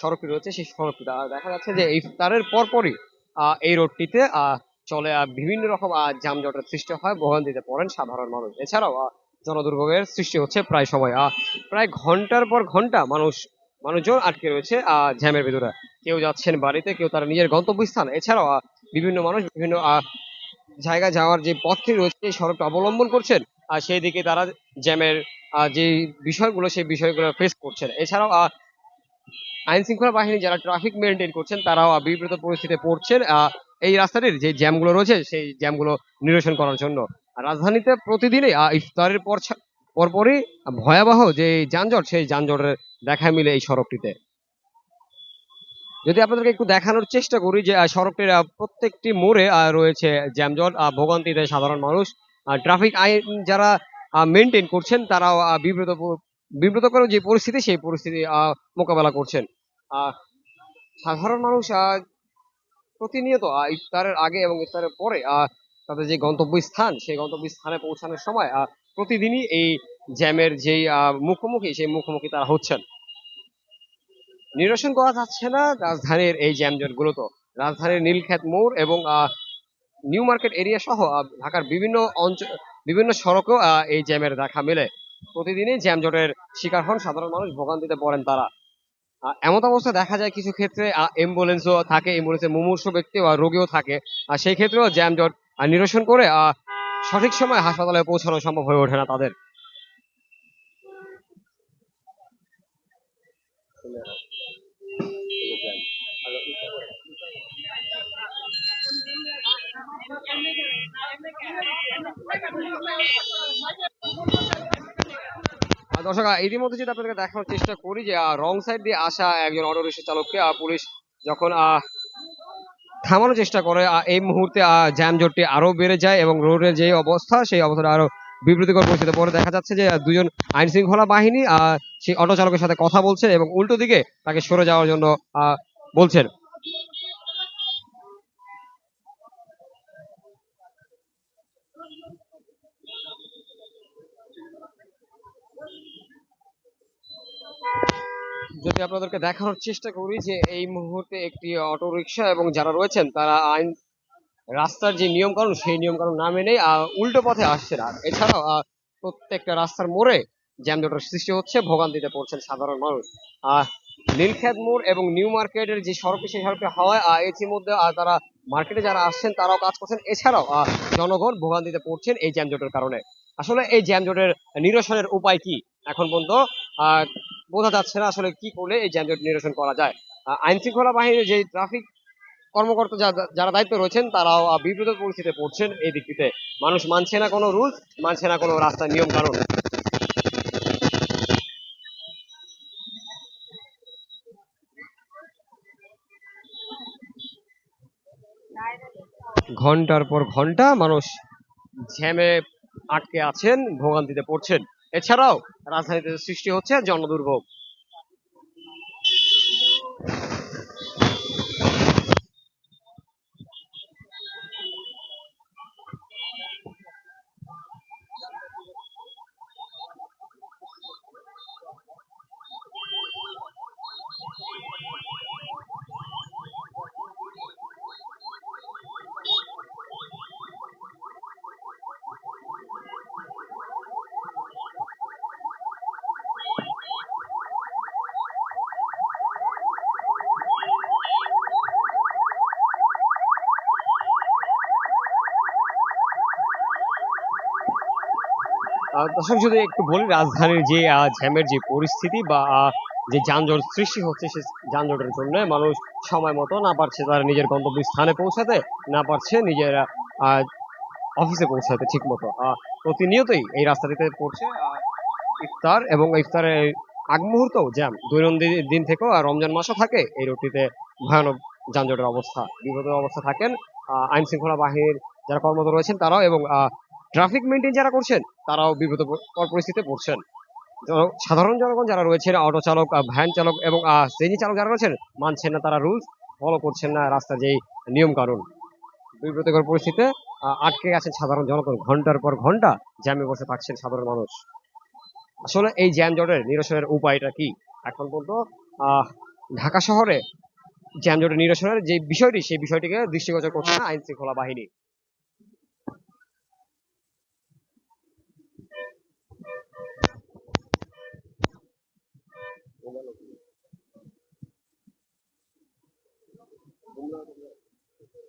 সড়কটি রয়েছে, সেই সড়কটি দেখা যাচ্ছে যে ইফতারের পরপরই এই রোডটিতে চলে বিভিন্ন রকম যানজটের সৃষ্টি হয়, ভোগান্তিতে পড়েন সাধারণ মানুষ। এছাড়াও জনদুর্ভোগের সৃষ্টি হচ্ছে প্রায় সময় প্রায় ঘণ্টার পর ঘণ্টা মানুষ, মানুষজন আটকে রয়েছে জ্যামের ভিতরে। কেউ যাচ্ছেন বাড়িতে, কেউ তার নিজের গন্তব্যস্থান। এছাড়াও বিভিন্ন মানুষ বিভিন্ন জায়গা যাওয়ার যে পথটি রয়েছে সেই সড়কটা অবলম্বন করছেন, আর সেই দিকে তারা জ্যামের যে বিষয়গুলো, সেই বিষয়গুলো ফেস করছেন। এছাড়াও আহ, আইন শৃঙ্খলা বাহিনী যারা ট্রাফিক মেনটেন করছেন তারাও বিব্রত পরিস্থিতিতে পড়ছেন। এই রাস্তাটির যে জ্যামগুলো রয়েছে সেই জ্যামগুলো নিরসন করার জন্য। রাজধানীতে প্রতিদিনই ইফতারের পর পরপরই ভয়াবহ যে যানজট সেই যানজটের দেখা মিলে এই সড়কটিতে। যদি আপনাদেরকে একটু দেখানোর চেষ্টা করি যে সড়কটির প্রত্যেকটি মোড়ে রয়েছে জ্যামজট ভোগান্তিতে সাধারণ মানুষ। ট্রাফিক আইন যারা মেনটেন করছেন তারাও বিব্রত বিব্রতকর যে পরিস্থিতি সেই পরিস্থিতি মোকাবেলা করছেন। সাধারণ মানুষ প্রতিনিয়ত ইফতারের আগে এবং ইফতারের পরে তাদের যে গন্তব্যস্থান সেই গন্তব্যস্থানে পৌঁছানোর সময় আহ, প্রতিদিনই এই জ্যামের যেই মুখোমুখি সেই মুখোমুখি তারা হচ্ছেন। নিরসন করা যাচ্ছে না রাজধানীর এই জ্যামজট গুলোতে রাজধানীর নীলক্ষেত মোড় এবং নিউ মার্কেট এরিয়া সহ ঢাকার বিভিন্ন অঞ্চল বিভিন্ন সড়কেও এই জ্যামের দেখা মেলে। প্রতিদিনই জ্যামজটের শিকার হন সাধারণ মানুষ, ভোগান্তিতে পড়েন তারা। এমন অবস্থা দেখা যায় কিছু ক্ষেত্রে অ্যাম্বুলেন্সও থাকে অ্যাম্বুলেন্সে মুমূর্ষ ব্যক্তি বা রোগীও থাকে। আর সেই ক্ষেত্রেও জ্যামজট নিরসন করে সঠিক সময় হাসপাতালে পৌঁছানো সম্ভব হয়ে ওঠে না তাদের। দর্শক ইতিমধ্যে যদি আপনাদেরকে দেখানোর চেষ্টা করি যে রং সাইড দিয়ে আসা একজন অটো রিক্সা চালককে পুলিশ যখন থামানোর চেষ্টা করে এই মুহূর্তে আহ, যানজটটি আরও বেড়ে যায় এবং রোডের যে অবস্থা সেই অবস্থাটা আরও বিব্রতিকর পরিস্থিতি পরে দেখা যাচ্ছে যে দুজন আইন শৃঙ্খলা বাহিনী সেই অটো চালকের সাথে কথা বলছেন এবং উল্টো দিকে তাকে সরে যাওয়ার জন্য বলছেন। যদি আপনাদেরকে দেখানোর চেষ্টা করি যে এই মুহূর্তে একটি অটো রিক্সা এবং যারা রয়েছেন তারা আইন রাস্তার যে নিয়ম কানুন সেই নিয়ম কানুন না মেনে আহ, উল্টো পথে আসছেন আর এছাড়াও প্রত্যেকটা রাস্তার মোড়ে জ্যামজটের সৃষ্টি হচ্ছে ভোগান্তিতে পড়ছেন সাধারণ মানুষ। আহ নীলক্ষেত মোড় এবং নিউ মার্কেটের যে সড়কটি সেই সড়কটি হওয়ায় ইতিমধ্যে তারা মার্কেটে যারা আসছেন তারাও কাজ করছেন। এছাড়াও জনগণ ভোগান্তিতে পড়ছেন এই জ্যামজটের কারণে। আসলে এই জ্যামজটের নিরসনের উপায় কি? এখন পর্যন্ত বোঝা যাচ্ছে না আসলে কি করলে এই যানজট নিরসন করা যায়। আইন শৃঙ্খলা বাহিনীর যে ট্রাফিক কর্মকর্তা যারা দায়িত্ব রয়েছেন, তারাও বিব্রত পরিস্থিতিতে পড়ছেন এই দিকটিতে। মানুষ মানছে না কোনো রুলস, মানছে না কোনো রাস্তার নিয়ম কানুন ঘণ্টার পর ঘণ্টা মানুষ জ্যামে আটকে আছেন, ভোগান্তিতে পড়ছেন। এছাড়াও রাজধানীতে সৃষ্টি হচ্ছে জনদুর্ভোগ। দর্শক যদি একটু বলি, রাজধানীর যে জ্যামের যে পরিস্থিতি বা যে যানজট সৃষ্টি হচ্ছে সেই যানজটের জন্য মানুষ সময় মতো না পারছে তার নিজের গন্তব্য স্থানে পৌঁছাতে, না পারছে নিজের অফিসে পৌঁছাতে ঠিক মতো প্রতিনিয়তই এই রাস্তাটিতে পড়ছে ইফতার এবং ইফতারের আগ মুহূর্তেও জ্যাম। দৈনন্দিন দিন থেকেও আর রমজান মাসও থাকে এই রোডটিতে ভয়ানক যানজটের অবস্থা। বিপদের অবস্থা থাকেন আইন শৃঙ্খলা বাহিনীর যারা কর্মরত রয়েছেন তারাও এবং ট্রাফিক মেনটেন যারা করছেন, তারাও বিব্রত পরিস্থিতিতে পড়ছেন। সাধারণ জনগণ যারা রয়েছেন অটো চালক ভ্যান চালক এবং শ্রেণি চালক যারা রয়েছেন, মানছেন না তারা রুলস ফলো করছেন না রাস্তার যেই নিয়ম কানুন। বিব্রতকর পরিস্থিতিতে আটকে গেছেন সাধারণ জনগণ ঘণ্টার পর ঘণ্টা জ্যামে বসে থাকছেন সাধারণ মানুষ। আসলে এই জ্যাম জটের নিরসনের উপায়টা কি? এখন পর্যন্ত ঢাকা শহরে যানজটের নিরসনের যে বিষয়টি, সেই বিষয়টিকে দৃষ্টিগোচর করছে না আইন বাহিনী।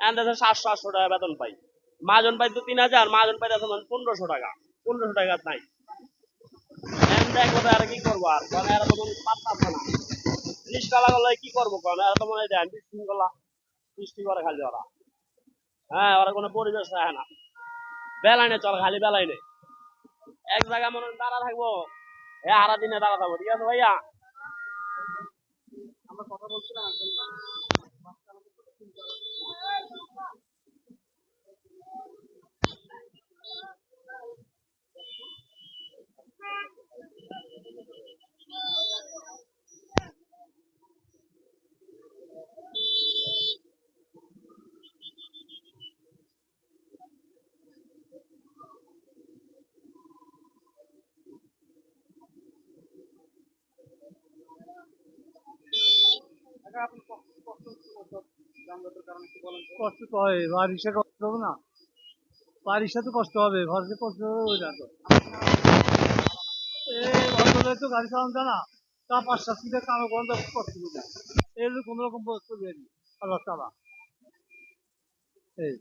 দেশে সাতশো আটশো টাকা বেতন পাই। মাজন পাইতো তিন হাজার মাজন পাইতে পনেরোশো টাকা। পনেরোশো টাকা নাই। তো আর কি করব আর? কারণ এরা তো হয় লাগালে কি করব? কারণ এরা তো হয় দেন বিশৃঙ্খলা সৃষ্টি করে খালি ওরা। হ্যাঁ ওরা কোনো পরিবেশ রাখে না। বেলাইনে চল খালি বেলাইনে এক জায়গায় মনে হয় দাঁড়া থাকব। এ হারা দিনে দাঁড়া থাকব। ঠিক আছে ভাইয়া? আমরা কথা বলছিলাম কষ্ট তো? হয় বারিশে কষ্ট হবে না। বারিশে তো কষ্ট হবে ভরসে কষ্ট হবে ওই না তো। ভদ্রলোক তো গাড়ি চালানো জানা তা পাঁচটা সিটে কামে বন্ধ কষ্ট হবে এই যে কোনো রকম বস্তু দেয়নি আল্লাহ তালা এই।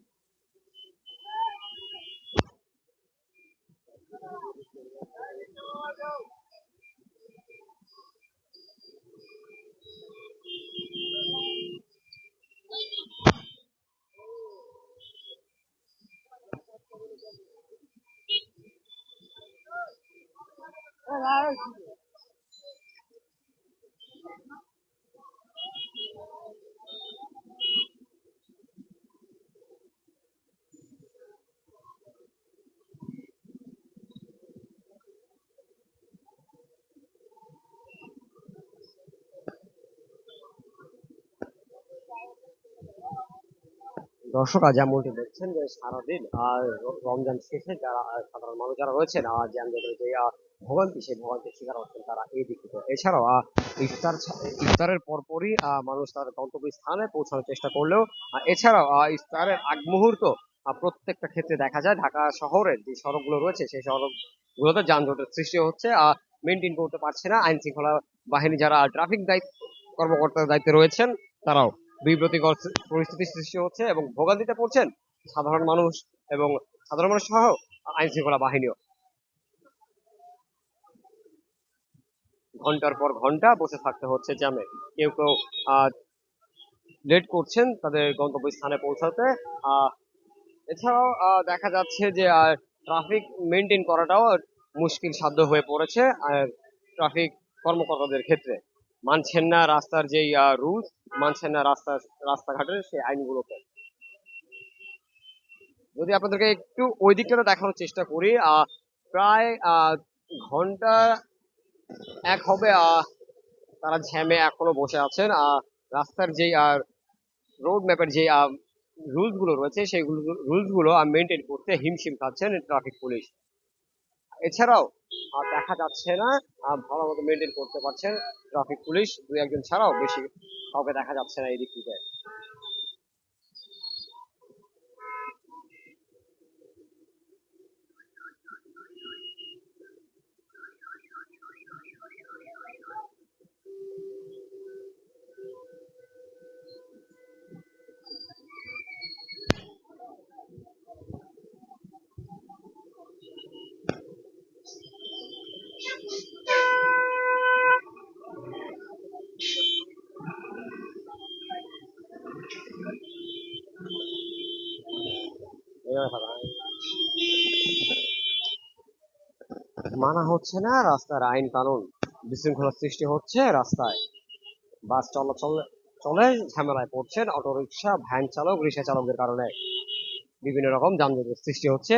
দর্শক আজ যেমনটি দেখছেন যে সারাদিন আর রমজান শেষে যারা, সাধারণ মানুষ যারা রয়েছেন আর যে ভোগান্তি সেই ভোগান্তির শিকার হচ্ছেন তারা এই দিক থেকে এছাড়াও ইফতার ইফতারের পরপরই মানুষ তার গন্তব্য স্থানে পৌঁছানোর চেষ্টা করলেও এছাড়াও ইফতারের আগ মুহূর্ত প্রত্যেকটা ক্ষেত্রে দেখা যায় ঢাকা শহরের যে সড়কগুলো রয়েছে, সেই সড়কগুলোতে যানজটের সৃষ্টি হচ্ছে মেনটেন করতে পারছে না আইন শৃঙ্খলা বাহিনী যারা ট্রাফিক দায়িত্ব কর্মকর্তার দায়িত্বে রয়েছেন, তারাও বিব্রতিকর পরিস্থিতির সৃষ্টি হচ্ছে এবং ভোগান্তিতে পড়ছেন সাধারণ মানুষ এবং সাধারণ মানুষ সহ আইন শৃঙ্খলা বাহিনীও। ঘণ্টার পর ঘণ্টা বসে থাকতে হচ্ছে জ্যামে কেউ কেউ লেট করছেন তাদের গন্তব্য স্থানে পৌঁছাতে এছাড়াও দেখা যাচ্ছে যে ট্রাফিক মেনটেন করাটাও মুশকিল সাধ্য হয়ে পড়েছে ট্রাফিক কর্মকর্তাদের ক্ষেত্রে। মানছেন না রাস্তার যেই রুলস মানছেন না রাস্তা, রাস্তাঘাটের সেই আইনগুলোকে। যদি আপনাদেরকে একটু ওই দিকটা দেখানোর চেষ্টা করি প্রায় ঘণ্টা এক হবে তারা জ্যামে এখনও বসে আছেন। রাস্তার যেই রোড ম্যাপের যে রুলসগুলো রয়েছে, সেই রুলসগুলো মেনটেন করতে হিমশিম খাচ্ছেন ট্রাফিক পুলিশ এছাড়াও দেখা যাচ্ছে না ভালো মতো মেনটেন করতে পারছেন ট্রাফিক পুলিশ দুই একজন ছাড়াও বেশি কাউকে দেখা যাচ্ছে না এই দিক থেকে মানা হচ্ছে না, রাস্তার আইন কানুন বিশৃঙ্খলা সৃষ্টি হচ্ছে, রাস্তায় বাস চলাচল চলাচলে ঝামেলায় পড়ছেন অটোরিকশা, ভ্যান চালক, রিক্সা চালকদের কারণে বিভিন্ন রকম যানজটের সৃষ্টি হচ্ছে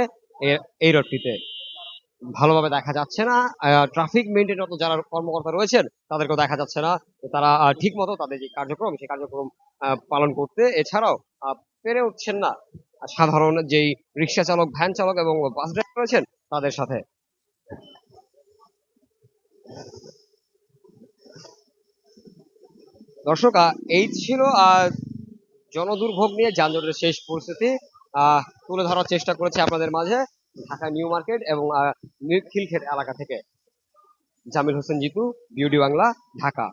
এই রোডটিতে। ভালোভাবে দেখা যাচ্ছে না ট্রাফিক মেনটেনত যারা কর্মকর্তা রয়েছেন, তাদেরকেও দেখা যাচ্ছে না। তারা ঠিক মতো তাদের যে কার্যক্রম, সেই কার্যক্রম পালন করতে এছাড়াও পেরে উঠছেন না। সাধারণ যেই রিক্সা চালক, ভ্যান চালক এবং বাস ড্রাইভার রয়েছেন, তাদের সাথে। দর্শক এই ছিল জনদুর্ভোগ নিয়ে যানজটের শেষ পরিস্থিতি। তুলে ধরার চেষ্টা করেছে আপনাদের মাঝে ঢাকা নিউ মার্কেট এবং খিলক্ষেত এলাকা থেকে। জামিল হোসেন জিতু বিউডি বাংলা, ঢাকা।